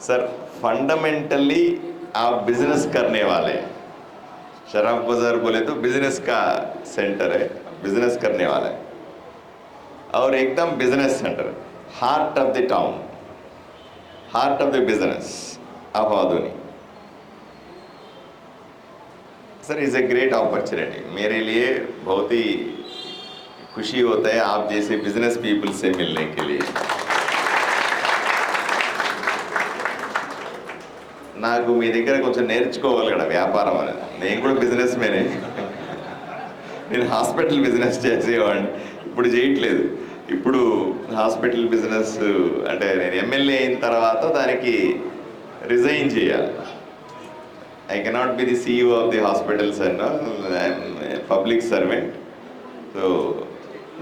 Sir fundamentally आप business करने वाले हैं। शराब बाज़ार बोले तो बिज़नेस का सेंटर है बिज़नेस करने वाला है। और एकदम business centre heart of the town heart of the business of आधुनिक sir is a great opportunity मेरे लिए बहुत ही खुशी होता है आप जैसे बिज़नेस पीपल से मिलने के लिए। నాకు మీ దగ్గర కొంచెం నేర్చుకోవాలి కదా వ్యాపారం అనేది. నేను కూడా బిజినెస్ మేనే నేను హాస్పిటల్ బిజినెస్ చేసేవాడిని. ఇప్పుడు చేయట్లేదు. ఇప్పుడు హాస్పిటల్ బిజినెస్ అంటే నేను ఎమ్మెల్యే అయిన తర్వాత దానికి రిజైన్ చేయాలి. I cannot be the CEO of the hospitals and public servant so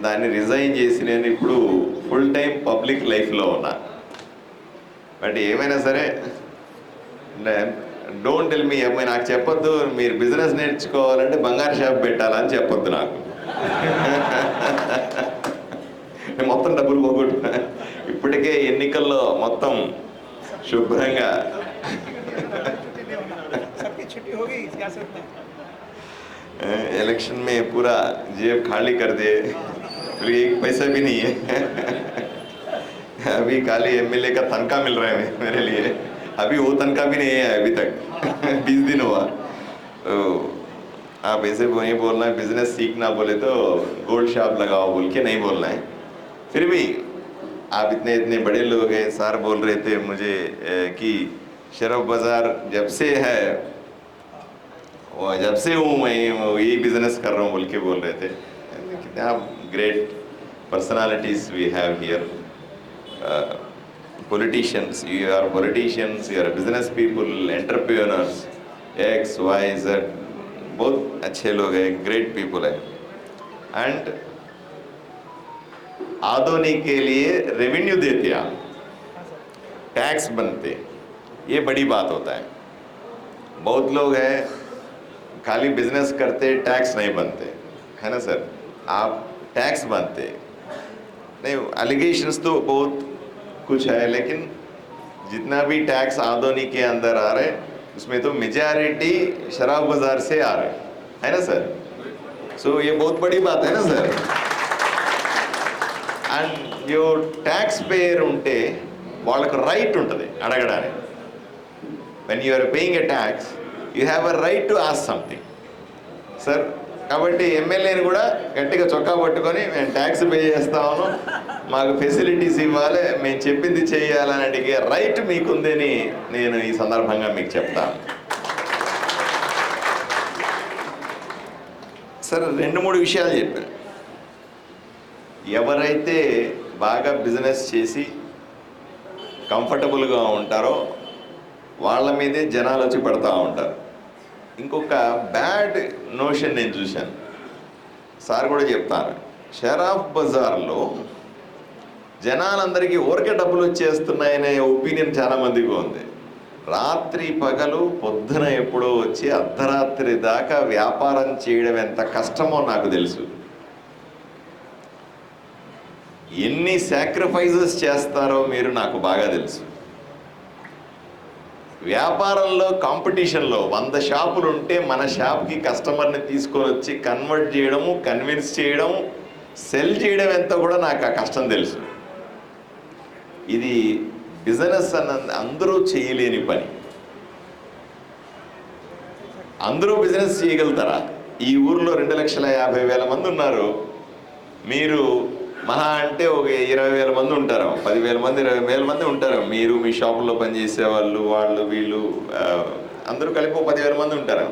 దాన్ని రిజైన్ చేసి నేను ఇప్పుడు ఫుల్ టైం పబ్లిక్ లైఫ్లో ఉన్నా. బట్ ఏమైనా సరే డోంట్ టెల్ మీ అమ్మాయి నాకు చెప్పొద్దు మీరు బిజినెస్ నేర్చుకోవాలంటే బంగారు షాప్ పెట్టాలని చెప్పొద్దు నాకు నేను మొత్తం డబ్బులు పోగొట్టున్నా ఇప్పటికే ఎన్నికల్లో మొత్తం శుభ్రంగా सबकी छुट्टी होगी सियासत में इलेक्शन में पूरा जेब खाली कर दिए फिर एक पैसा भी नहीं है अभी खाली एमएलए का तनख्वाह मिल रहा है मे- मेरे लिए अभी वो तनखा भी नहीं है अभी तक। बीस दिन हुआ। तो आप ऐसे नहीं बोलना है बिज़नेस सीखना बोले तो गोल्ड शॉप लगाओ बोल के नहीं बोलना है। फिर भी आप इतने इतने बड़े लोग हैं सर बोल रहे थे मुझे कि शरफ बाज़ार जब से है, वो जब से हूँ मैं यही बिज़नेस कर रहा हूँ बोल के बोल रहे थे। कितना great personalities we have here politicians. You are politicians, you are business people, entrepreneurs, x, y, z. बहुत अच्छे लोग हैं ग्रेट पीपल हैं. एंड आधोनी के लिए रेवेन्यू देते आप. टैक्स बनते ये बड़ी बात होता है. बहुत लोग हैं, खाली बिज़नेस करते टैक्स नहीं बनते. है ना सर? आप टैक्स बनते नहीं एलिगेशंस तो बहुत कुछ है लेकिन जितना भी टैक्स आदोनी के अंदर आ रहे उसमें तो मेजॉरिटी शराब बाजार से आ रहे है ना सर सो ये बहुत बड़ी बात है ना sir and you tax payer ఉంటే వాళ్ళకు రైట్ ఉంటుంది అడగడానికి when you are paying a tax you have a right to ask something sir కాబట్టి ఎమ్మెల్యేని కూడా గట్టిగా చొక్కా పట్టుకొని మేము ట్యాక్స్ పే చేస్తామను మాకు ఫెసిలిటీస్ ఇవ్వాలి మేము చెప్పింది చేయాలని అడిగే రైట్ మీకుందని నేను ఈ సందర్భంగా మీకు చెప్తాను సార్ రెండు మూడు విషయాలు చెప్పాను ఎవరైతే బాగా బిజినెస్ చేసి కంఫర్టబుల్గా ఉంటారో వాళ్ళ మీదే జనాలు వచ్చి పడతా ఉంటారు. ఇంకొక బ్యాడ్ నోషన్ నేను చూశాను. సార్ కూడా చెప్తాను షరాఫ్ బజార్లో జనాలందరికీ ఊరికే డబ్బులు వచ్చేస్తున్నాయనే ఒపీనియన్ చాలా మందికి ఉంది. రాత్రి పగలు పొద్దున ఎప్పుడో వచ్చి అర్ధరాత్రి దాకా వ్యాపారం చేయడం ఎంత కష్టమో నాకు తెలుసు. ఎన్ని సాక్రిఫైజెస్ చేస్తారో మీరు నాకు బాగా తెలుసు. వ్యాపారంలో కాంపిటీషన్లో వంద షాపులు ఉంటే మన షాప్కి కస్టమర్ని తీసుకొని వచ్చి కన్వర్ట్ చేయడము కన్విన్స్ చేయడం సెల్ చేయడం ఎంత కూడా నాకు ఆ కష్టం తెలుసు. ఇది బిజినెస్ అన్న అందరూ చేయలేని పని. అందరూ బిజినెస్ చేయగలుగుతారా? ఈ ఊర్లో రెండు లక్షల యాభై వేల మంది ఉన్నారు. మీరు మహా అంటే ఒక ఇరవై వేల మంది ఉంటారు. పదివేల మంది ఇరవై వేల మంది ఉంటారు. మీరు మీ షాపుల్లో పనిచేసే వాళ్ళు వాళ్ళు వీళ్ళు అందరూ కలిపి ఒక పదివేల మంది ఉంటారు.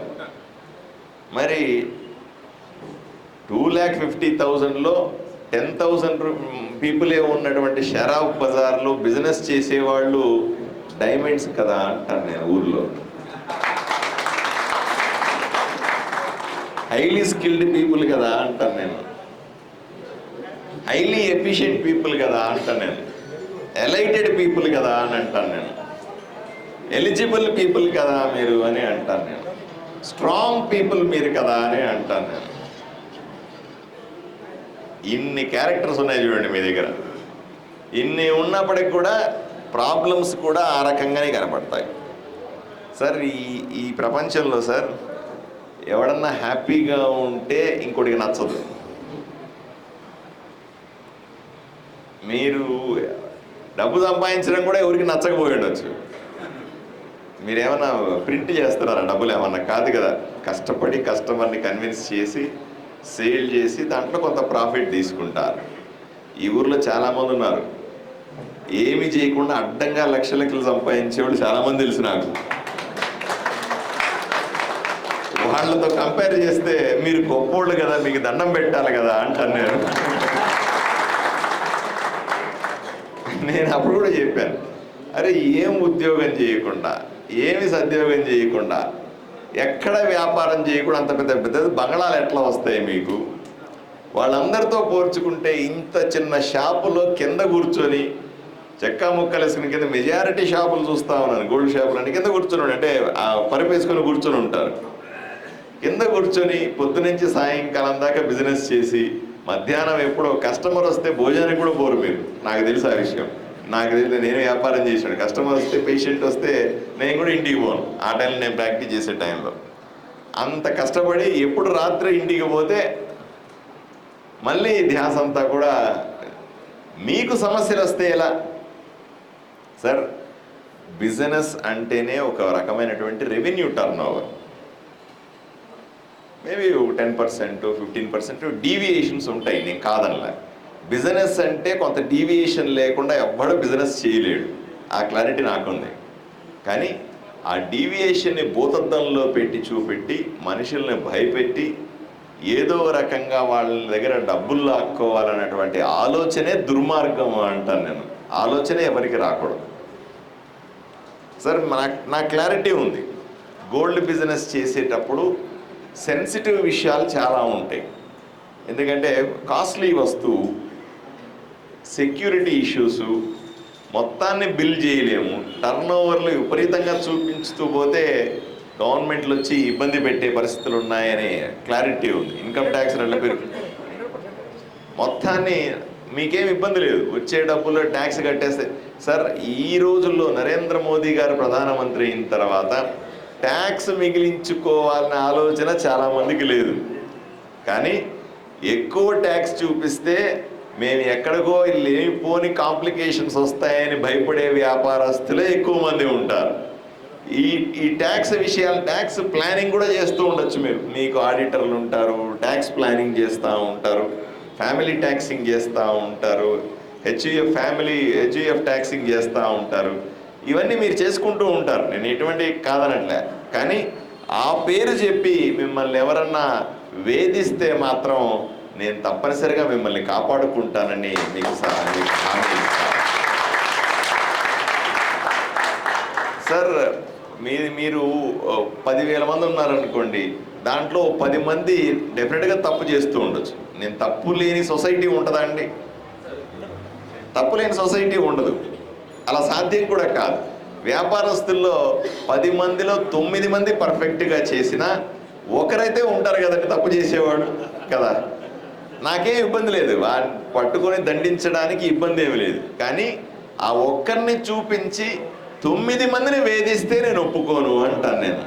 మరి టూ ల్యాక్ ఫిఫ్టీ థౌజండ్లో టెన్ థౌజండ్ పీపులే ఉన్నటువంటి షరాబ్ బజార్లో బిజినెస్ చేసేవాళ్ళు డైమండ్స్ కదా అంటాను నేను ఊర్లో. హైలీ స్కిల్డ్ పీపుల్ కదా అంటాను నేను. హైలీ ఎఫిషియెంట్ పీపుల్ కదా అంటాను నేను. ఎలైటెడ్ పీపుల్ కదా అని అంటాను నేను. ఎలిజిబుల్ పీపుల్ కదా మీరు అని అంటాను నేను. స్ట్రాంగ్ పీపుల్ మీరు కదా అని అంటాను నేను. ఇన్ని క్యారెక్టర్స్ ఉన్నాయి చూడండి మీ దగ్గర. ఇన్ని ఉన్నప్పటికి కూడా ప్రాబ్లమ్స్ కూడా ఆ రకంగానే కనపడతాయి. సార్ ఈ ఈ ప్రపంచంలో సార్ ఎవడన్నా హ్యాపీగా ఉంటే ఇంకోటికి నచ్చదు. మీరు డబ్బు సంపాదించడం కూడా ఎవరికి నచ్చకపోయి ఉండొచ్చు. మీరేమన్నా ప్రింట్ చేస్తున్నారా డబ్బులు ఏమన్నా? కాదు కదా. కష్టపడి కస్టమర్ని కన్విన్స్ చేసి సేల్ చేసి దాంట్లో కొంత ప్రాఫిట్ తీసుకుంటారు. ఈ ఊర్లో చాలామంది ఉన్నారు. ఏమి చేయకుండా అడ్డంగా లక్ష లక్షలు సంపాదించేవాళ్ళు చాలామంది తెలుసు నాకు. వాళ్ళతో కంపేర్ చేస్తే మీరు గొప్పోళ్ళు కదా మీకు దండం పెట్టాలి కదా అంటాను నేను. నేను అప్పుడు కూడా చెప్పాను. అరే ఏం ఉద్యోగం చేయకుండా ఏమి సద్యోగం చేయకుండా ఎక్కడ వ్యాపారం చేయకుండా అంత పెద్ద పెద్ద బంగళాలు ఎట్లా వస్తాయి మీకు? వాళ్ళందరితో పోల్చుకుంటే ఇంత చిన్న షాపులో కింద కూర్చొని చెక్క ముక్కలు వేసుకుని కింద మెజారిటీ షాపులు చూస్తా ఉన్నాను. గోల్డ్ షాపులు అంటే కింద కూర్చొని అంటే ఆ కూర్చొని ఉంటారు. కింద కూర్చొని పొద్దునుంచి సాయంకాలం దాకా బిజినెస్ చేసి మధ్యాహ్నం ఎప్పుడో కస్టమర్ వస్తే భోజనానికి కూడా పోరు మీరు. నాకు తెలుసు ఆ విషయం. నాకు తెలియదు నేను వ్యాపారం చేశాను. కస్టమర్ వస్తే పేషెంట్ వస్తే నేను కూడా ఇంటికి పోను. ఆ టైంలో నేను ప్రాక్టీస్ చేసే టైంలో. అంత కష్టపడి ఎప్పుడు రాత్రి ఇంటికి పోతే మళ్ళీ ధ్యాస అంతా కూడా మీకు సమస్యలు వస్తే ఎలా? సార్ బిజినెస్ అంటేనే ఒక రకమైనటువంటి revenue turnover maybe ten percent fifteen percent deviations ఉంటాయి. నేను కాదనలే. బిజినెస్ అంటే కొంత డీవియేషన్ లేకుండా ఎవ్వడు బిజినెస్ చేయలేడు. ఆ క్లారిటీ నాకుంది. కానీ ఆ డీవియేషన్ని భూతద్దంలో పెట్టి చూపెట్టి మనుషుల్ని భయపెట్టి ఏదో రకంగా వాళ్ళ దగ్గర డబ్బులు లాక్కోవాలన్నటువంటి ఆలోచనే దుర్మార్గం అంటాను నేను. ఆలోచనే ఎవరికి రాకూడదు. సార్ నా నా క్లారిటీ ఉంది. గోల్డ్ బిజినెస్ చేసేటప్పుడు సెన్సిటివ్ విషయాలు చాలా ఉంటాయి. ఎందుకంటే కాస్ట్లీ వస్తువు సెక్యూరిటీ ఇష్యూస్ మొత్తాన్ని బిల్ చేయలేము. టర్న్ ఓవర్లు విపరీతంగా చూపించుతూ పోతే గవర్నమెంట్లు వచ్చి ఇబ్బంది పెట్టే పరిస్థితులు ఉన్నాయనే క్లారిటీ ఉంది. ఇన్కమ్ ట్యాక్స్ రెండు పేరు మొత్తాన్ని మీకేం ఇబ్బంది లేదు. వచ్చే డబ్బుల్లో ట్యాక్స్ కట్టేస్తే సార్ ఈ రోజుల్లో నరేంద్ర మోదీ గారు ప్రధానమంత్రి అయిన తర్వాత ట్యాక్స్ మిగిలించుకోవాలనే ఆలోచన చాలా మందికి లేదు. కానీ ఎక్కువ ట్యాక్స్ చూపిస్తే మేము ఎక్కడికో లేనిపోని కాంప్లికేషన్స్ వస్తాయని భయపడే వ్యాపారస్తులే ఎక్కువ మంది ఉంటారు. ఈ ఈ ట్యాక్స్ విషయాలు ట్యాక్స్ ప్లానింగ్ కూడా చేస్తూ ఉండొచ్చు మీరు మీకు ఆడిటర్లు ఉంటారు ట్యాక్స్ ప్లానింగ్ చేస్తూ ఉంటారు ఫ్యామిలీ ట్యాక్సింగ్ చేస్తూ ఉంటారు హెచ్యుఎఫ్ ఫ్యామిలీ హెచ్యుఎఫ్ ట్యాక్సింగ్ చేస్తూ ఉంటారు. ఇవన్నీ మీరు చేసుకుంటూ ఉంటారు. నేను ఎటువంటి కాదనట్లే. కానీ ఆ పేరు చెప్పి మిమ్మల్ని ఎవరన్నా వేధిస్తే మాత్రం నేను తప్పనిసరిగా మిమ్మల్ని కాపాడుకుంటానని మీకు హామీ సార్ మీ మీరు పదివేల మంది ఉన్నారనుకోండి దాంట్లో పది మంది డెఫినెట్గా తప్పు చేస్తూ ఉండొచ్చు. నేను తప్పు లేని సొసైటీ ఉంటుందా అండి? తప్పు లేని సొసైటీ ఉండదు. అలా సాధ్యం కూడా కాదు. వ్యాపారస్తుల్లో పది మందిలో తొమ్మిది మంది పర్ఫెక్ట్గా చేసినా ఒకరైతే ఉంటారు కదండి తప్పు చేసేవాడు కదా? నాకేం ఇబ్బంది లేదు. వా పట్టుకొని దండించడానికి ఇబ్బంది ఏమి లేదు. కానీ ఆ ఒక్కరిని చూపించి తొమ్మిది మందిని వేధిస్తే నేను ఒప్పుకోను అంటాను నేను.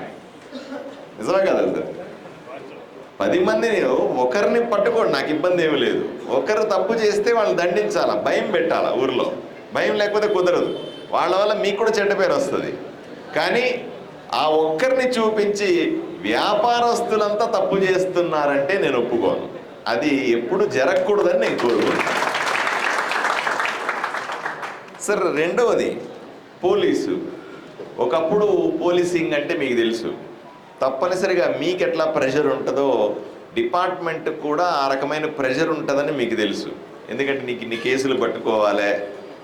నిజమే కదా సార్? పది మందిని ఒకరిని పట్టుకోండి నాకు ఇబ్బంది ఏమి లేదు. ఒకరు తప్పు చేస్తే వాళ్ళని దండించాలా? భయం పెట్టాలా ఊర్లో? భయం లేకపోతే కుదరదు. వాళ్ళ వల్ల మీకు కూడా చెడ్డ పేరు వస్తుంది. కానీ ఆ ఒక్కరిని చూపించి వ్యాపారస్తులంతా తప్పు చేస్తున్నారంటే నేను ఒప్పుకోను. అది ఎప్పుడు జరగకూడదని నేను కోరుకుంటాను సార్ రెండవది పోలీసు. ఒకప్పుడు పోలీసింగ్ అంటే మీకు తెలుసు. తప్పనిసరిగా మీకు ఎట్లా ప్రెషర్ ఉంటుందో డిపార్ట్మెంట్ కూడా ఆ రకమైన ప్రెషర్ ఉంటుందని మీకు తెలుసు. ఎందుకంటే నీకు ఇన్ని కేసులు పట్టుకోవాలి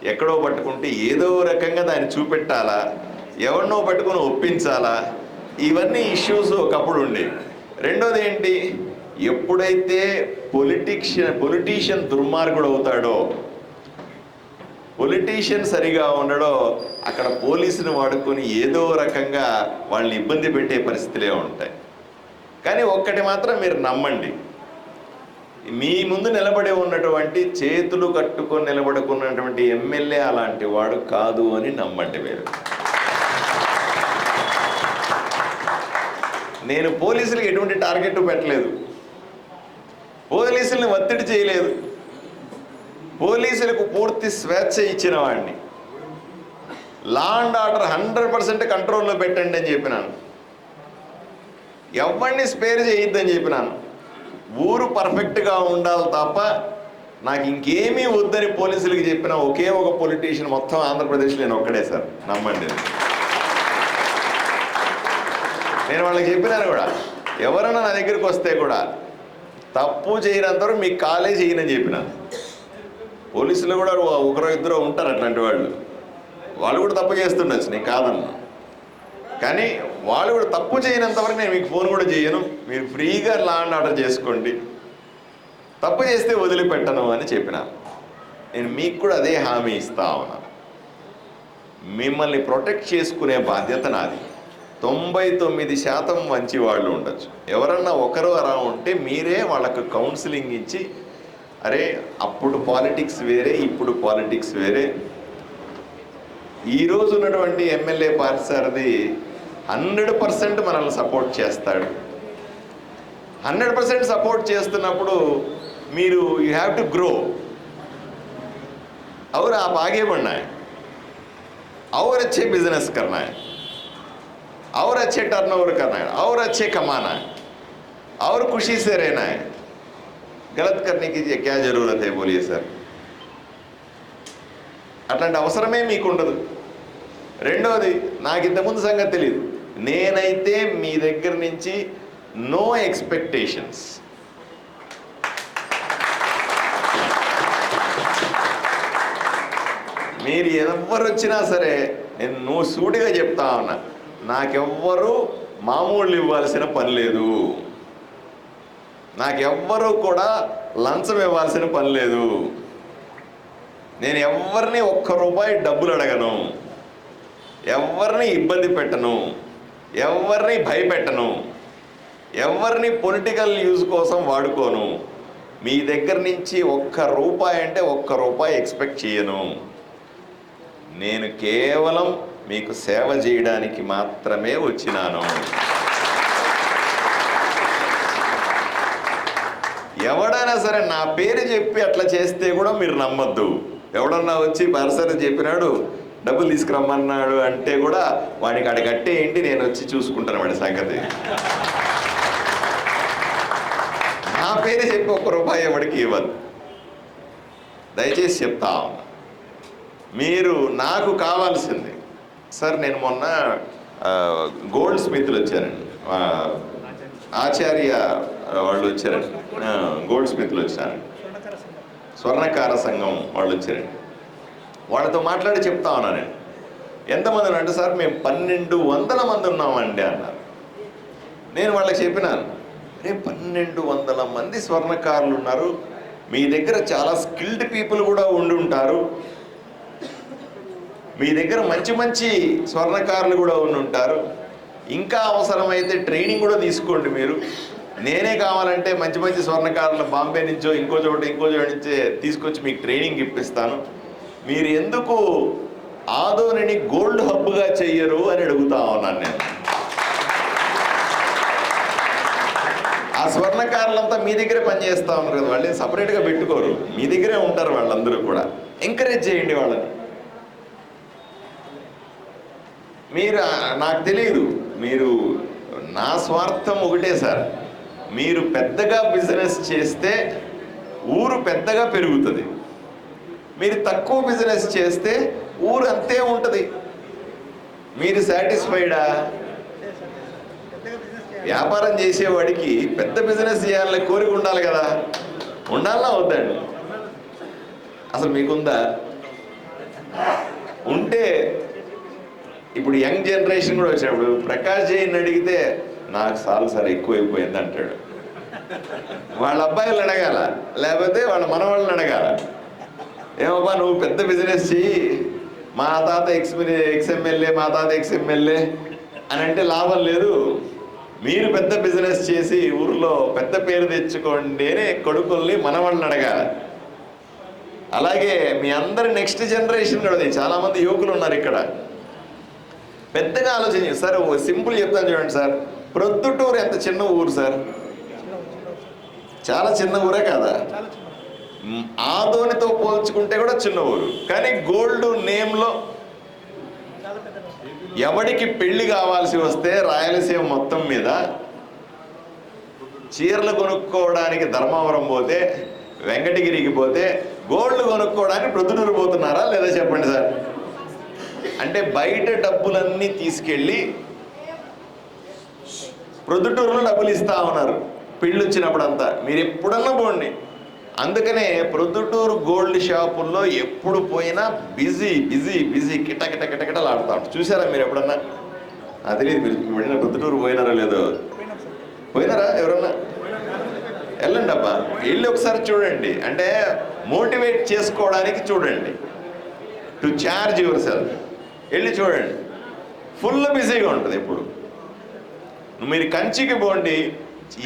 ఎక్కడో పట్టుకుంటే ఏదో రకంగా దాన్ని చూపెట్టాలా? ఎవరినో పట్టుకుని ఒప్పించాలా? ఇవన్నీ ఇష్యూస్ ఒకప్పుడు ఉండేవి. రెండోది ఏంటి? ఎప్పుడైతే పొలిటిషియన్ పొలిటీషియన్ దుర్మార్గుడు అవుతాడో పొలిటీషియన్ సరిగా ఉండడో అక్కడ పోలీసుని వాడుకొని ఏదో రకంగా వాళ్ళని ఇబ్బంది పెట్టే పరిస్థితులే ఉంటాయి. కానీ ఒక్కటి మాత్రం మీరు నమ్మండి. మీ ముందు నిలబడి ఉన్నటువంటి చేతులు కట్టుకొని నిలబడుకున్నటువంటి ఎమ్మెల్యే అలాంటి వాడు కాదు అని నమ్మండి మీరు. నేను పోలీసులకు ఎటువంటి టార్గెట్ పెట్టలేదు. పోలీసుల్ని ఒత్తిడి చేయలేదు. పోలీసులకు పూర్తి స్వేచ్ఛ ఇచ్చిన వాడిని. Law and order hundred percent కంట్రోల్లో పెట్టండి అని చెప్పినాను. ఎవరిని స్పేర్ చేయొద్దని చెప్పినాను. ఊరు పర్ఫెక్ట్గా ఉండాలి తప్ప నాకు ఇంకేమీ వద్దని పోలీసులకి చెప్పిన ఒకే ఒక పొలిటీషియన్ మొత్తం ఆంధ్రప్రదేశ్ నేను ఒక్కడే సార్. నమ్మండి. నేను వాళ్ళకి చెప్పినాను కూడా. ఎవరైనా నా దగ్గరికి వస్తే కూడా తప్పు చేయనంతవరకు మీకు కాలే చేయనని చెప్పిన. పోలీసులు కూడా ఒకరో ఇద్దరు ఉంటారు అట్లాంటి వాళ్ళు. వాళ్ళు కూడా తప్పు చేస్తుండొచ్చు నేను కాదన్నా. కానీ వాళ్ళు కూడా తప్పు చేయనంత వరకు నేను మీకు ఫోన్ కూడా చేయను. మీరు ఫ్రీగా లా అండ్ ఆర్డర్ చేసుకోండి. తప్పు చేస్తే వదిలిపెట్టను అని చెప్పిన. నేను మీకు కూడా అదే హామీ ఇస్తా ఉన్నాను మిమ్మల్ని ప్రొటెక్ట్ చేసుకునే బాధ్యత నాది. తొంభై తొమ్మిది శాతం మంచి వాళ్ళు ఉండొచ్చు. ఎవరన్నా ఒకరు అలా ఉంటే మీరే వాళ్ళకు కౌన్సిలింగ్ ఇచ్చి అరే అప్పుడు పాలిటిక్స్ వేరే ఇప్పుడు పాలిటిక్స్ వేరే. ఈరోజు ఉన్నటువంటి ఎమ్మెల్యే పార్సారథి హండ్రెడ్ పర్సెంట్ మనల్ని సపోర్ట్ చేస్తాడు హండ్రెడ్ పర్సెంట్ సపోర్ట్ చేస్తున్నప్పుడు మీరు యూ హ్యావ్ టు గ్రో और आप आगे बढ़ना है और अच्छे बिजनेस करना है और अच्छे टर्नओवर करना है और अच्छे कमाना है और खुशी से रहना है गलत करने की क्या जरूरत है बोलिए सर అట్లాంటి అవసరమే మీకు ఉండదు రెండవది నాకు ఇంతకుముందు సంగతి తెలియదు నేనైతే మీ దగ్గర నుంచి నో ఎక్స్పెక్టేషన్స్ మీరు ఎవరు వచ్చినా సరే నేను నువ్వు సూటిగా చెప్తా ఉన్నా. నాకెవ్వరు మామూలు ఇవ్వాల్సిన పని లేదు. నాకెవ్వరు కూడా లంచం ఇవ్వాల్సిన పని లేదు. నేను ఎవరిని ఒక్క రూపాయి డబ్బులు అడగను. ఎవరిని ఇబ్బంది పెట్టను. ఎవరిని భయపెట్టను? ఎవరిని పొలిటికల్ యూజ్ కోసం వాడుకోను? మీ దగ్గర నుంచి ఒక్క రూపాయి అంటే ఒక్క రూపాయి ఎక్స్పెక్ట్ చేయను. నేను కేవలం మీకు సేవ చేయడానికి మాత్రమే వచ్చినాను. ఎవడైనా సరే నా పేరు చెప్పి అట్లా చేస్తే కూడా మీరు నమ్మద్దు. ఎవడన్నా వచ్చి పరసరి చెప్పినాడు డబ్బులు తీసుకురమ్మన్నాడు అంటే కూడా వాడికి అడి కట్టేయండి నేను వచ్చి చూసుకుంటాను వాడి సంగతి. నా పేరే చెప్పి ఒక్క రూపాయి వాడికి ఇవ్వదు. దయచేసి చెప్తా ఉన్నా. మీరు నాకు కావాల్సింది. సార్ నేను మొన్న గోల్డ్ స్మిత్లు వచ్చారండి. ఆచార్య వాళ్ళు వచ్చారండి. గోల్డ్ స్మిత్లు వచ్చారండి స్వర్ణకార సంఘం వాళ్ళు వచ్చారండి. వాళ్ళతో మాట్లాడి చెప్తా ఉన్నా నేను. ఎంతమంది అంటే సార్ మేము పన్నెండు వందల మంది ఉన్నామండి అన్నారు. నేను వాళ్ళకి చెప్పినాను రే పన్నెండు వందల మంది స్వర్ణకారులు ఉన్నారు. మీ దగ్గర చాలా స్కిల్డ్ పీపుల్ కూడా ఉండి ఉంటారు. మీ దగ్గర మంచి మంచి స్వర్ణకారులు కూడా ఉండి ఉంటారు. ఇంకా అవసరమైతే ట్రైనింగ్ కూడా తీసుకోండి మీరు. నేనే కావాలంటే మంచి మంచి స్వర్ణకారులు బాంబే నుంచో ఇంకో చోట ఇంకో చోట నుంచే తీసుకొచ్చి మీకు ట్రైనింగ్ ఇప్పిస్తాను. మీరు ఎందుకు ఆదోనిని గోల్డ్ హబ్గా చెయ్యరు అని అడుగుతా ఉన్నాను నేను. ఆ స్వర్ణకారులంతా మీ దగ్గరే పనిచేస్తా ఉన్నారు కదా వాళ్ళని సపరేట్గా పెట్టుకోరు. మీ దగ్గరే ఉంటారు వాళ్ళందరూ కూడా. ఎంకరేజ్ చేయండి వాళ్ళని. మీరు నాకు తెలియదు మీరు నా స్వార్థం ఒకటే సార్. మీరు పెద్దగా బిజినెస్ చేస్తే ఊరు పెద్దగా పెరుగుతుంది. మీరు తక్కువ బిజినెస్ చేస్తే ఊరు అంతే ఉంటుంది. మీరు సాటిస్ఫైడా వ్యాపారం చేసేవాడికి పెద్ద బిజినెస్ చేయాలని కోరిక ఉండాలి కదా. ఉండాలా వద్దండి? అసలు మీకుందా? ఉంటే ఇప్పుడు యంగ్ జనరేషన్ కూడా వచ్చినప్పుడు ప్రకాష్ జైన్ అడిగితే నాకు చాలు సార్ ఎక్కువైపోయింది అంటాడు. వాళ్ళ అబ్బాయిలు అడగాల? లేకపోతే వాళ్ళ మనవాళ్ళని అడగాల? ఏమబ్బా నువ్వు పెద్ద బిజినెస్ చెయ్యి. మా తాత ఎక్స్ ఎక్స్ ఎమ్మెల్యే మా తాత ఎక్స్ ఎమ్మెల్యే అని అంటే లాభం లేదు. మీరు పెద్ద బిజినెస్ చేసి ఊర్లో పెద్ద పేరు తెచ్చుకోండి అని కొడుకుల్ని మనవాళ్ళని అడగాలి. అలాగే మీ అందరి నెక్స్ట్ జనరేషన్ కూడా ఉంది. చాలా మంది యువకులు ఉన్నారు ఇక్కడ. పెద్దగా ఆలోచన సార్ సింపుల్ చెప్తాను చూడండి సార్. ప్రొద్దుటూరు ఎంత చిన్న ఊరు సార్. చాలా చిన్న ఊరే కదా? ఆదోనితో పోల్చుకుంటే కూడా చిన్న ఊరు కానీ గోల్డ్ నేమ్లో ఎవడికి పెళ్ళి కావాల్సి వస్తే రాయలసీమ మొత్తం మీద చీరలు కొనుక్కోవడానికి ధర్మవరం పోతే వెంకటగిరికి పోతే గోల్డ్ కొనుక్కోవడానికి ప్రొద్దుటూరు పోతున్నారా లేదా చెప్పండి సార్? అంటే బయట డబ్బులన్నీ తీసుకెళ్ళి ప్రొద్దుటూరులో డబ్బులు ఇస్తా ఉన్నారు. పెళ్ళి వచ్చినప్పుడంతా మీరు ఎప్పుడన్నా పోండి. అందుకనే ప్రొద్దుటూరు గోల్డ్ షాపుల్లో ఎప్పుడు పోయినా బిజీ బిజీ బిజీ కిట కిట కిట ఉంటారు. చూసారా మీరు ఎప్పుడన్నా? అది మీరు. వెళ్ళిన ప్రొద్దుటూరు పోయినారా లేదో? పోయినారా ఎవరన్నా? వెళ్ళండి అబ్బా. వెళ్ళి ఒకసారి చూడండి. అంటే మోటివేట్ చేసుకోవడానికి చూడండి. To charge yourself. వెళ్ళి చూడండి. ఫుల్ బిజీగా ఉంటుంది ఎప్పుడు. మీరు కంచికి పోండి.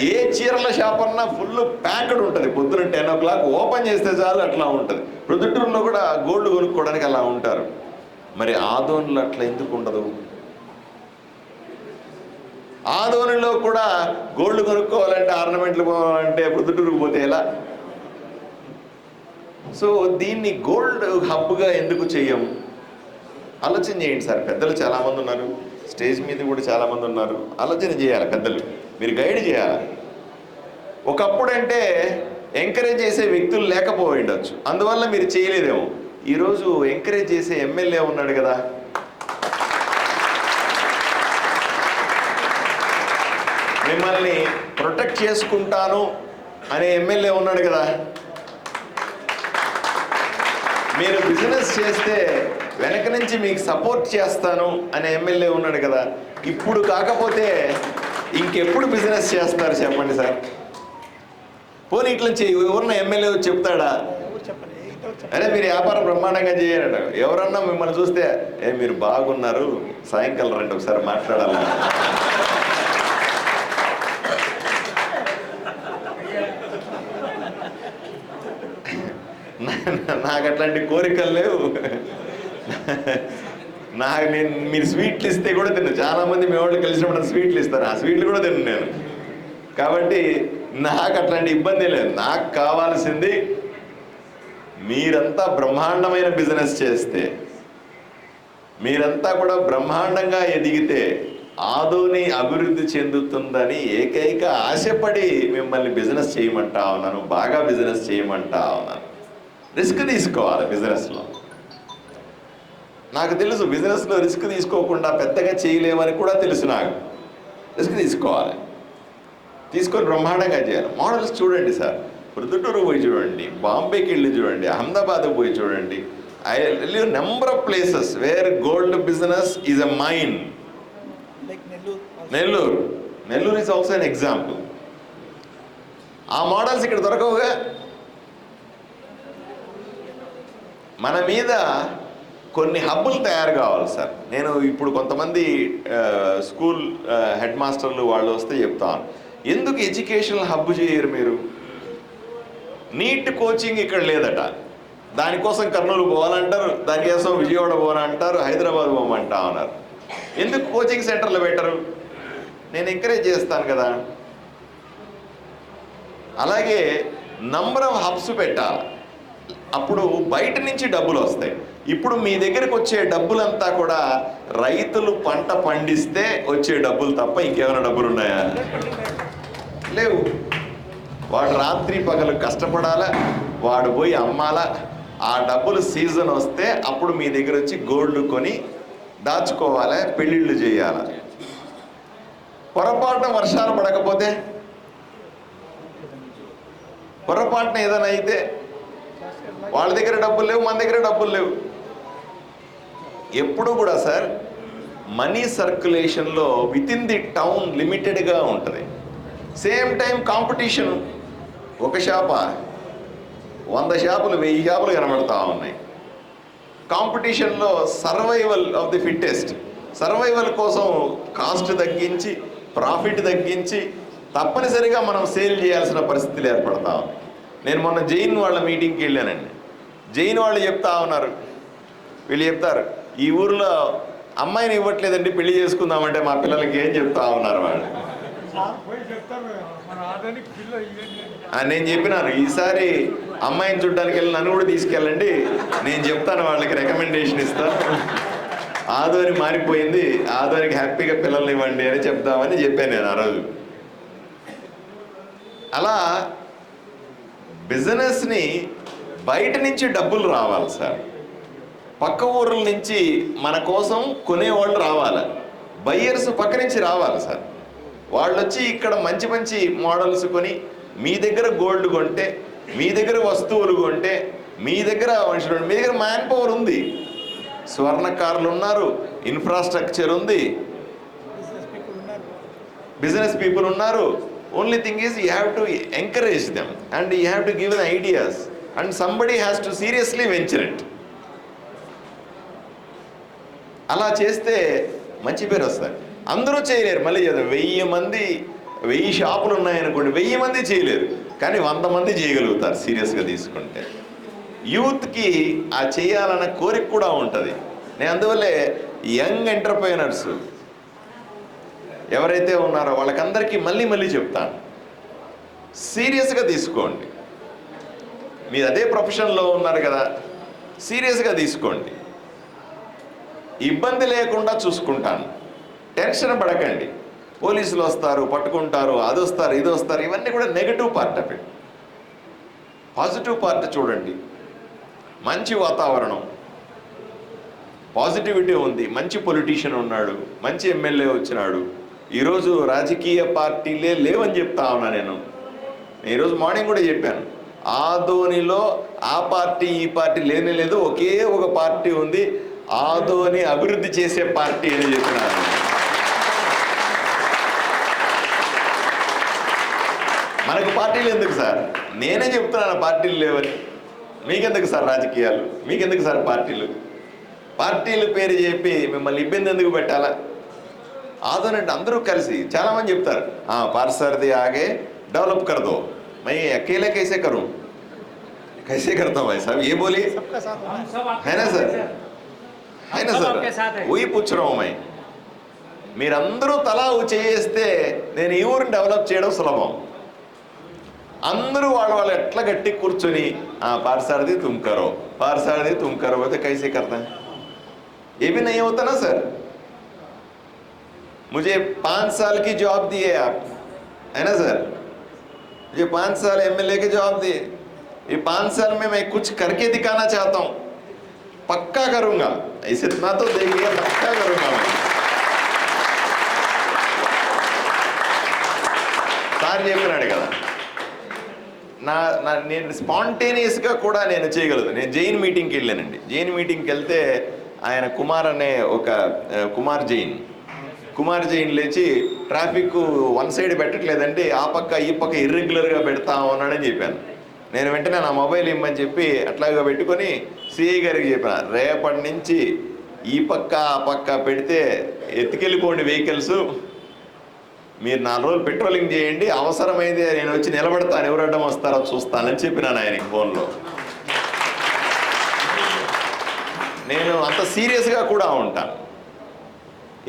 ఏ చీరల షాప్ అన్నా ఫుల్ ప్యాక్డ్ ఉంటుంది. పొద్దున టెన్ ఓ క్లాక్ ఓపెన్ చేస్తే చాలు అట్లా ఉంటుంది. ప్రొద్దుటూరులో కూడా గోల్డ్ కొనుక్కోవడానికి అలా ఉంటారు. మరి ఆదోనులు అట్లా ఎందుకు ఉండదు? ఆదోనిలో కూడా గోల్డ్ కొనుక్కోవాలంటే ఆర్నమెంట్లు పోవాలంటే ప్రొద్దుటూరుకు పోతే ఎలా? సో దీన్ని గోల్డ్ హబ్గా ఎందుకు చేయము ఆలోచన చేయండి సార్. పెద్దలు చాలామంది ఉన్నారు. స్టేజ్ మీద కూడా చాలామంది ఉన్నారు. ఆలోచన చేయాలి పెద్దలు. మీరు గైడ్ చేయాలి? ఒకప్పుడు అంటే ఎంకరేజ్ చేసే వ్యక్తులు లేకపోయి ఉండొచ్చు. అందువల్ల మీరు చేయలేదేమో. ఈరోజు ఎంకరేజ్ చేసే ఎమ్మెల్యే ఉన్నాడు కదా. మిమ్మల్ని ప్రొటెక్ట్ చేసుకుంటాను అనే ఎమ్మెల్యే ఉన్నాడు కదా. మీరు బిజినెస్ చేస్తే వెనక నుంచి మీకు సపోర్ట్ చేస్తాను అనే ఎమ్మెల్యే ఉన్నాడు కదా. ఇప్పుడు కాకపోతే ఇంకెప్పుడు బిజినెస్ చేస్తారు చెప్పండి సార్? పోనీ ఇట్లా నుంచి ఎవరన్నా ఎమ్మెల్యే చెప్తాడా? చెప్పండి అరే మీరు వ్యాపారం బ్రహ్మాండంగా చేయాలట. ఎవరన్నా మిమ్మల్ని చూస్తే ఏ మీరు బాగున్నారు సాయంకాలం రండి ఒకసారి మాట్లాడాలి. నాకు అట్లాంటి కోరికలు లేవు. నాకు నేను మీరు స్వీట్లు ఇస్తే కూడా తిన్నాను చాలా మంది మీ వాళ్ళు కలిసినప్పుడు స్వీట్లు ఇస్తారు. ఆ స్వీట్లు కూడా తిన్నాను నేను. కాబట్టి నాకు అట్లాంటి ఇబ్బంది లేదు. నాకు కావాల్సింది మీరంతా బ్రహ్మాండమైన బిజినెస్ చేస్తే మీరంతా కూడా బ్రహ్మాండంగా ఎదిగితే ఆదోని అభివృద్ధి చెందుతుందని ఏకైక ఆశపడి మిమ్మల్ని బిజినెస్ చేయమంటా ఉన్నాను. బాగా బిజినెస్ చేయమంటా ఉన్నాను. రిస్క్ తీసుకోవాలి బిజినెస్లో. నాకు తెలుసు బిజినెస్లో రిస్క్ తీసుకోకుండా పెద్దగా చేయలేమని కూడా తెలుసు నాకు. రిస్క్ తీసుకోవాలి. తీసుకొని బ్రహ్మాండంగా చేయాలి. మోడల్స్ చూడండి సార్. ప్రొద్దుటూరు పోయి చూడండి బాంబేకి వెళ్ళి చూడండి అహ్మదాబాద్ పోయి చూడండి. I live number of places where gold business is a mine Nellore. Nellore is also an example ఆ మోడల్స్ ఇక్కడ దొరకవుగా? మన మీద కొన్ని హబ్బులు తయారు కావాలి సార్. నేను ఇప్పుడు కొంతమంది స్కూల్ హెడ్ మాస్టర్లు వాళ్ళు వస్తే చెప్తాను. ఎందుకు ఎడ్యుకేషనల్ హబ్ చేయరు మీరు? నీట్ కోచింగ్ ఇక్కడ లేదట. దానికోసం కర్నూలు పోవాలంటారు దానికోసం విజయవాడ పోవాలంటారు హైదరాబాద్ పోమంటా ఉన్నారు. ఎందుకు కోచింగ్ సెంటర్లు పెట్టరు? నేను ఎంకరేజ్ చేస్తాను కదా. అలాగే నంబర్ ఆఫ్ హబ్స్ పెట్టాలి. అప్పుడు బయట నుంచి డబ్బులు వస్తాయి. ఇప్పుడు మీ దగ్గరకు వచ్చే డబ్బులంతా కూడా రైతులు పంట పండిస్తే వచ్చే డబ్బులు తప్ప ఇంకేమైనా డబ్బులు ఉన్నాయా లేవు. వాడు రాత్రి పగలు కష్టపడాలా? వాడు పోయి అమ్మాలా? ఆ డబ్బులు సీజన్ వస్తే అప్పుడు మీ దగ్గర వచ్చి గోల్డ్ కొని దాచుకోవాలి? పెళ్ళిళ్ళు చేయాలి? పొరపాటున వర్షాలు పడకపోతే? పొరపాటున ఏదైనా అయితే? వాళ్ళ దగ్గర డబ్బులు లేవు మన దగ్గర డబ్బులు లేవు. ఎప్పుడు కూడా సార్ మనీ సర్క్యులేషన్లో విత్ ఇన్ ది టౌన్ లిమిటెడ్గా ఉంటుంది. సేమ్ టైం కాంపిటీషన్ ఒక షాప? వంద షాపులు వెయ్యి షాపులు కనబడతా ఉన్నాయి. కాంపిటీషన్లో survival of the fittest. Survival కోసం కాస్ట్ తగ్గించి ప్రాఫిట్ తగ్గించి తప్పనిసరిగా మనం సేల్ చేయాల్సిన పరిస్థితులు ఏర్పడతా ఉంది నేను మొన్న జైన్ వాళ్ళ మీటింగ్కి వెళ్ళానండి. జైన్ వాళ్ళు చెప్తా ఉన్నారు. వీళ్ళు చెప్తారు ఈ ఊర్లో అమ్మాయిని ఇవ్వట్లేదండి పెళ్ళి చేసుకుందామంటే మా పిల్లలకి ఏం చెప్తా ఉన్నారు వాళ్ళు? నేను చెప్పినాను ఈసారి అమ్మాయిని చూడడానికి వెళ్ళి నన్ను కూడా తీసుకెళ్ళండి నేను చెప్తాను వాళ్ళకి రికమెండేషన్ ఇస్తాను ఆదోని మారిపోయింది ఆదోనికి హ్యాపీగా పిల్లల్ని ఇవ్వండి అని చెప్తామని చెప్పాను నేను ఆ రోజు. అలా బిజినెస్ని బయట నుంచి డబ్బులు రావాలి సార్. పక్క ఊర్ల నుంచి మన కోసం కొనేవాళ్ళు రావాలి. బయ్యర్స్ పక్క నుంచి రావాలి సార్. వాళ్ళు వచ్చి ఇక్కడ మంచి మంచి మోడల్స్ కొని మీ దగ్గర గోల్డ్ కొంటే మీ దగ్గర వస్తువులు కొంటే మీ దగ్గర మనుషులు మీ దగ్గర మ్యాన్ పవర్ ఉంది. స్వర్ణకారులు ఉన్నారు ఇన్ఫ్రాస్ట్రక్చర్ ఉంది. బిజినెస్ పీపుల్ ఉన్నారు. బిజినెస్ పీపుల్ ఉన్నారు only thing is you have to encourage them and you have to give the ideas and somebody has to seriously venture it అలా చేస్తే మంచి పేరు వస్తుంది. అందరూ చేయలేరు. మళ్ళీ చదువు వెయ్యి మంది వెయ్యి షాపులు ఉన్నాయనుకోండి వెయ్యి మంది చేయలేరు. కానీ వంద మంది చేయగలుగుతారు సీరియస్గా తీసుకుంటే. యూత్కి ఆ చేయాలన్న కోరిక కూడా ఉంటుంది. నేను అందువల్లే యంగ్ ఎంటర్ప్రైనర్స్ ఎవరైతే ఉన్నారో వాళ్ళకందరికీ మళ్ళీ మళ్ళీ చెప్తాను. సీరియస్గా తీసుకోండి. మీరు అదే ప్రొఫెషన్లో ఉన్నారు కదా సీరియస్గా తీసుకోండి. ఇబ్బంది లేకుండా చూసుకుంటాను. టెన్షన్ పడకండి. పోలీసులు వస్తారు పట్టుకుంటారు అది వస్తారు ఇది వస్తారు ఇవన్నీ కూడా నెగటివ్ పార్ట్ అవి. పాజిటివ్ పార్ట్ చూడండి. మంచి వాతావరణం. పాజిటివిటీ ఉంది. మంచి పొలిటీషియన్ ఉన్నాడు. మంచి ఎమ్మెల్యే వచ్చినాడు. ఈరోజు రాజకీయ పార్టీలే లేవని చెప్తా ఉన్నా నేను. నేను ఈరోజు మార్నింగ్ కూడా చెప్పాను. ఆదోనిలో ఆ పార్టీ ఈ పార్టీ లేనే లేదు. ఒకే ఒక పార్టీ ఉంది. ఆదోని అభివృద్ధి చేసే పార్టీ అని చెప్పినారు. మనకు పార్టీలు ఎందుకు సార్? నేనే చెప్తున్నాను పార్టీలు లేవని. మీకెందుకు సార్ రాజకీయాలు? మీకెందుకు సార్ పార్టీలు? పార్టీలు పేరు చెప్పి మిమ్మల్ని ఇబ్బంది ఎందుకు పెట్టాలా? ఆదోనంటే అందరూ కలిసి చాలామంది చెప్తారు. పార్సర్ది ఆగే డెవలప్ కరదో. మై అకేలే కైసే కరు కైసే కడతాం భాయ్ సాబ్ ఏ బోలి? సార్? है ना सर है ना सब सर आपके साथ है। वही पूछ रहा हूं मैं మీరందరూ తలా చేస్తే నేను ఈ ఊరిని డెవలప్ చేయడం సులభం అందరూ వాళ్ళు వాళ్ళు ఎట్లా గట్టి కూర్చొని ఆ పార్సారది తుమ్ కరో పార్సారది తుమ్ కరో అయితే कैसे करता है ये भी नहीं होता ना सर मुझे पाँच साल की जॉब दिए आप है ना सर मुझे पाँच साल एमएलए के जॉब दिए ये पाँच साल में मैं कुछ करके दिखाना चाहता हूँ पक्का करूंगा ऐसे इतना तो देखिए पक्का करूंगा मैं సార్ చెప్పినాడు కదా నా నా నేను స్పాంటేనియస్గా కూడా నేను చేయగలను నేను జైన్ మీటింగ్కి వెళ్ళానండి జైన్ మీటింగ్కి వెళ్తే ఆయన కుమార్ అనే ఒక ఆ, కుమార్ జైన్ కుమార్ జైన్ లేచి ట్రాఫిక్ వన్ సైడ్ పెట్టట్లేదండి ఆ పక్క ఈ పక్క ఇర్రెగ్యులర్గా పెడతా ఉన్నాడని చెప్పాను నేను వెంటనే నా మొబైల్ ఇమ్మని చెప్పి అట్లాగా పెట్టుకొని సిఐ గారికి చెప్పిన రేపటి నుంచి ఈ పక్క ఆ పక్క పెడితే ఎత్తుకెళ్ళిపోండి వెహికల్స్. మీరు నాలుగు రోజులు పెట్రోలింగ్ చేయండి. అవసరమైతే నేను వచ్చి నిలబడతాను. ఎవరడ్డం వస్తారో చూస్తానని చెప్పినాను ఆయనకి ఫోన్లో. నేను అంత సీరియస్గా కూడా ఉంటాను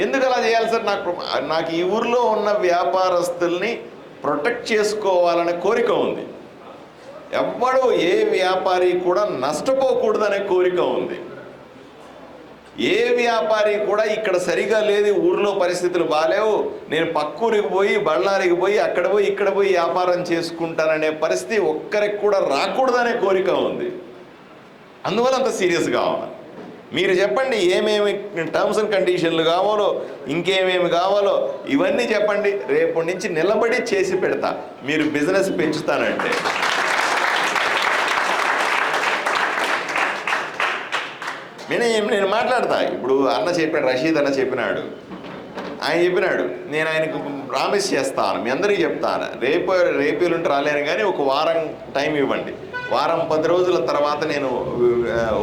ఎందుకు అలా చేయాలి సార్? నాకు నాకు ఈ ఊర్లో ఉన్న వ్యాపారస్తుల్ని ప్రొటెక్ట్ చేసుకోవాలనే కోరిక ఉంది. ఎవ్వడు ఏ వ్యాపారి కూడా నష్టపోకూడదనే కోరిక ఉంది. ఏ వ్యాపారి కూడా ఇక్కడ సరిగా లేదు ఊర్లో పరిస్థితులు బాగాలేవు నేను పక్కూరికి పోయి బళ్ళారికి పోయి అక్కడ పోయి ఇక్కడ పోయి వ్యాపారం చేసుకుంటాననే పరిస్థితి ఒక్కరికి కూడా రాకూడదనే కోరిక ఉంది. అందువల్ల అంత సీరియస్గా ఉన్నాను మీరు చెప్పండి ఏమేమి టర్మ్స్ అండ్ కండిషన్లు కావాలో ఇంకేమేమి కావాలో ఇవన్నీ చెప్పండి. రేపటి నుంచి నిలబడి చేసి పెడతా. మీరు బిజినెస్ పెంచుతానంటే. నేను నేను మాట్లాడతా. ఇప్పుడు అన్న చెప్పాడు రషీద్ అన్న చెప్పినాడు. ఆయన చెప్పినాడు. నేను ఆయనకు ప్రామిస్ చేస్తాను. మీ అందరికీ చెప్తాను. రేపు రేపు ఎల్లుండి రాలేను కానీ ఒక వారం టైం ఇవ్వండి. వారం పది రోజుల తర్వాత నేను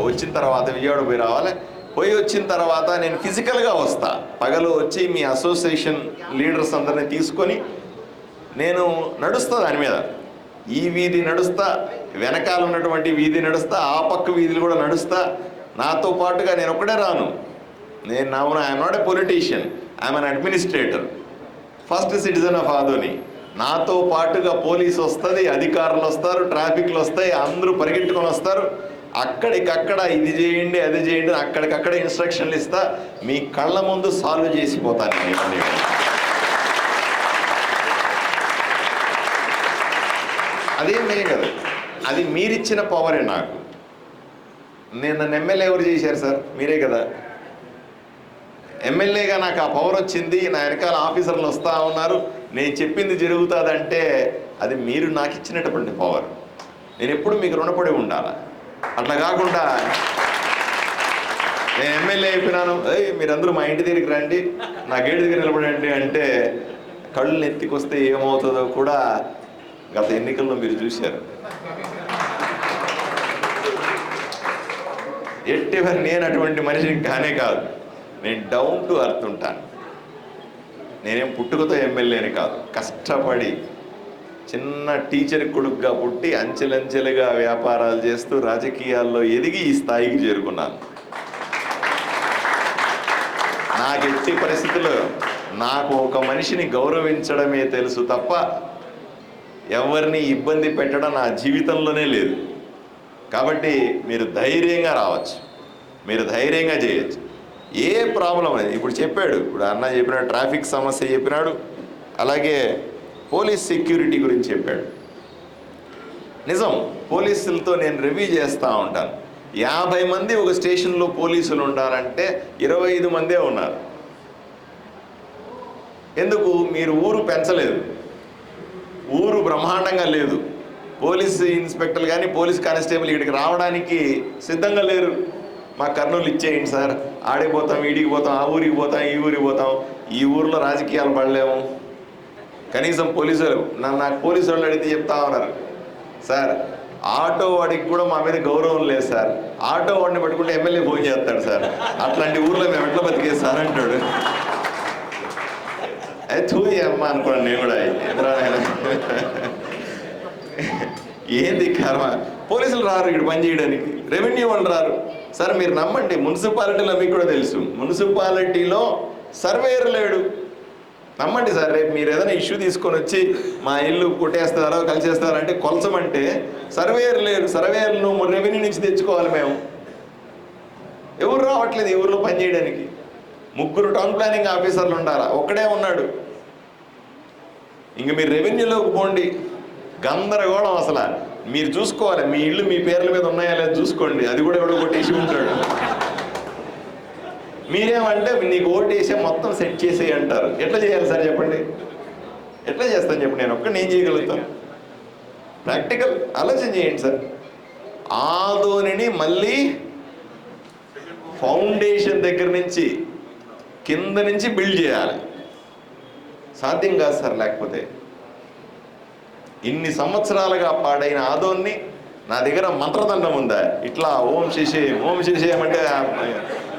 వచ్చిన తర్వాత విజయవాడ పోయి రావాలి. పోయి వచ్చిన తర్వాత నేను ఫిజికల్గా వస్తా. పగలు వచ్చి మీ అసోసియేషన్ లీడర్స్ అందరిని తీసుకొని నేను నడుస్తా దాని మీద. ఈ వీధి నడుస్తా వెనకాల ఉన్నటువంటి వీధి నడుస్తా ఆ పక్క వీధులు కూడా నడుస్తా. నాతో పాటుగా నేను ఒక్కడే రాను. నేను నా I'm not a politician I'm an administrator first citizen of Adoni నాతో పాటుగా పోలీస్ వస్తుంది అధికారులు వస్తారు ట్రాఫిక్లు వస్తాయి అందరూ పరిగెట్టుకొని వస్తారు. అక్కడికక్కడ ఇది చేయండి అది చేయండి అక్కడికక్కడ ఇన్స్ట్రక్షన్లు ఇస్తా. మీ కళ్ళ ముందు సాల్వ్ చేసిపోతాను నేను అదేం లేదు కదా. అది మీరిచ్చిన పవరే నాకు. నిన్న ఎమ్మెల్యే ఎవరు చేశారు సార్? మీరే కదా. ఎమ్మెల్యేగా నాకు ఆ పవర్ వచ్చింది నా వెనకాల ఆఫీసర్లు వస్తూ ఉన్నారు. నేను చెప్పింది జరుగుతుందంటే అది మీరు నాకు ఇచ్చినటువంటి పవర్ నేను ఎప్పుడు మీకు రుణపడి ఉండాలి? అట్లా కాకుండా నేను ఎమ్మెల్యే అయిపోయినాను. ఏయ్ మీరందరూ మా ఇంటి దగ్గరికి రండి. నా గేటు దగ్గర నిలబడండి అంటే కళ్ళు ఎత్తికొస్తే ఏమవుతుందో కూడా గత ఎన్నికల్లో మీరు చూశారు. ఎట్టివర్ నేను అటువంటి మనిషిని కానే కాదు. నేను డౌన్ టు అర్త్ ఉంటాను. నేనేం పుట్టుకతో ఎమ్మెల్యేని కాదు. కష్టపడి చిన్న టీచర్ కొడుకుగా పుట్టి అంచెలంచెలుగా వ్యాపారాలు చేస్తూ రాజకీయాల్లో ఎదిగి ఈ స్థాయికి చేరుకున్నాను. నాకు ఎట్టి పరిస్థితుల్లో నాకు ఒక మనిషిని గౌరవించడమే తెలుసు తప్ప ఎవరిని ఇబ్బంది పెట్టడం నా జీవితంలోనే లేదు. కాబట్టి మీరు ధైర్యంగా రావచ్చు. మీరు ధైర్యంగా చేయొచ్చు. ఏ ప్రాబ్లం అనేది ఇప్పుడు చెప్పాడు. ఇప్పుడు అన్న చెప్పినాడు ట్రాఫిక్ సమస్య చెప్పినాడు. అలాగే పోలీస్ సెక్యూరిటీ గురించి చెప్పాడు. నిజం పోలీసులతో నేను రివ్యూ చేస్తూ ఉంటాను. యాభై మంది ఒక స్టేషన్లో పోలీసులు ఉండాలంటే ఇరవై ఐదు మందే ఉన్నారు. ఎందుకు? మీరు ఊరు పెంచలేదు. ఊరు బ్రహ్మాండంగా లేదు. పోలీస్ ఇన్స్పెక్టర్ కానీ పోలీస్ కానిస్టేబుల్ ఇక్కడికి రావడానికి సిద్ధంగా లేరు. మా కర్నూలు ఇచ్చేయండి సార్. ఆడికి పోతాం ఈడికి పోతాం ఆ ఊరికి పోతాం ఈ ఊరికి పోతాం. ఈ ఊర్లో రాజకీయాలు పడలేము. కనీసం పోలీసులు నన్ను నాకు పోలీసు వాళ్ళు అడిగితే చెప్తా ఉన్నారు. సార్ ఆటో వాడికి కూడా మా మీద గౌరవం లేదు సార్. ఆటో వాడిని పట్టుకుంటే ఎమ్మెల్యే ఫోన్ చేస్తాడు సార్. అట్లాంటి ఊర్లో మేము ఎట్లా బతికేది సార్ అంటాడు. అది చూయమ్మా అమ్మ నేను కూడా. ఎదురా ఏంది కర్మ? పోలీసులు రారు ఇక్కడ పని చేయడానికి. రెవెన్యూ వాళ్ళు రారు. సార్ మీరు నమ్మండి మున్సిపాలిటీలో మీకు కూడా తెలుసు. మున్సిపాలిటీలో సర్వేయర్ లేడు. నమ్మండి సార్ రేపు మీరు ఏదైనా ఇష్యూ తీసుకొని వచ్చి మా ఇల్లు కొట్టేస్తారో కలిసేస్తారో అంటే కొలసమంటే సర్వేయర్ లేరు సర్వేయర్ను రెవెన్యూ నుంచి తెచ్చుకోవాలి మేము. ఎవరు రావట్లేదు ఈ ఊర్లో పనిచేయడానికి ముగ్గురు టౌన్ ప్లానింగ్ ఆఫీసర్లు ఉండాలా? ఒక్కడే ఉన్నాడు. ఇంక మీరు రెవెన్యూలోకి పోండి. గందరగోళం అసలు. మీరు చూసుకోవాలి. మీ ఇల్లు మీ పేర్ల మీద ఉన్నాయా లేదా చూసుకోండి. అది కూడా ఎవడో కొట్టేసి ఉంటాడు. మీరేమంటే నీకు ఓటేసే మొత్తం సెట్ చేసేయి అంటారు. ఎట్లా చేయాలి సార్ చెప్పండి? ఎట్లా చేస్తాను చెప్పండి నేను ఒక్క నేను చేయగలుగుతాను ప్రాక్టికల్ ఆలోచన చేయండి సార్. ఆదోనిని మళ్ళీ ఫౌండేషన్ దగ్గర నుంచి కింద నుంచి బిల్డ్ చేయాలి. సాధ్యం కాదు సార్ లేకపోతే. ఇన్ని సంవత్సరాలుగా పాడైన ఆదోన్ని నా దగ్గర మంత్రదండం ఉందా? ఇట్లా ఓం శిషే ఓం శిషే అంటే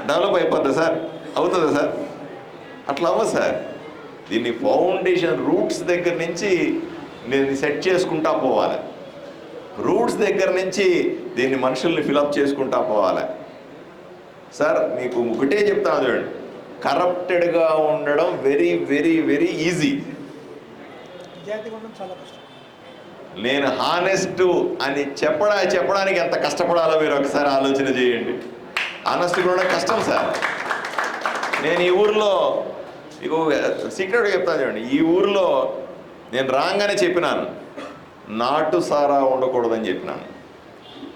డెవలప్ అయిపోద్దా సార్? అవుతుందా సార్? అట్లా అవ్వదు సార్. దీన్ని ఫౌండేషన్ రూట్స్ దగ్గర నుంచి నేను సెట్ చేసుకుంటా పోవాలి. రూట్స్ దగ్గర నుంచి దీన్ని మనుషుల్ని ఫిలప్ చేసుకుంటా పోవాలి. సార్ మీకు ఒకటే చెప్తాను చూడండి. కరప్టెడ్గా ఉండడం వెరీ వెరీ వెరీ ఈజీ. ఉండడం చాలా కష్టం. నేను హానెస్ట్ అని చెప్పడా చెప్పడానికి ఎంత కష్టపడాలో మీరు ఒకసారి ఆలోచన చేయండి. హానెస్ట్ కూడా కష్టం సార్. నేను ఈ ఊర్లో ఇక సీక్రెట్గా చెప్తాను చూడండి. ఈ ఊర్లో నేను రాగానే చెప్పినాను. నాటు సారా ఉండకూడదని చెప్పినాను.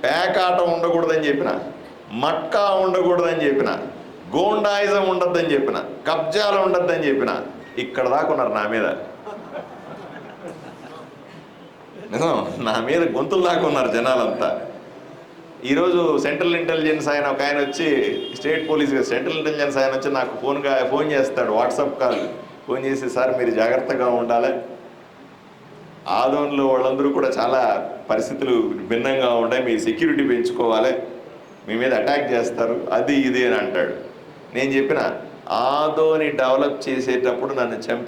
పేకాట ఉండకూడదని చెప్పిన. మట్కా ఉండకూడదని చెప్పిన. గోండాయిజం ఉండద్దని చెప్పిన. కబ్జాలు ఉండద్దని చెప్పిన. ఇక్కడ దాకా ఉన్నారు నా మీద. నిజం. నా మీద గొంతులు దాకా ఉన్నారు జనాలంతా. ఈరోజు సెంట్రల్ ఇంటెలిజెన్స్ ఆయన ఒక ఆయన వచ్చి స్టేట్ పోలీస్ సెంట్రల్ ఇంటెలిజెన్స్ ఆయన వచ్చి నాకు ఫోన్గా ఫోన్ చేస్తాడు వాట్సాప్ కాల్. ఫోన్ చేసి సార్ మీరు జాగ్రత్తగా ఉండాలి. ఆదోన్లో వాళ్ళందరూ కూడా చాలా పరిస్థితులు భిన్నంగా ఉంటాయి. మీ సెక్యూరిటీ పెంచుకోవాలి. మీ మీద అటాక్ చేస్తారు. అది ఇది అని అంటాడు. నేను చెప్పిన ఆదోని డెవలప్ చేసేటప్పుడు నన్ను చంపి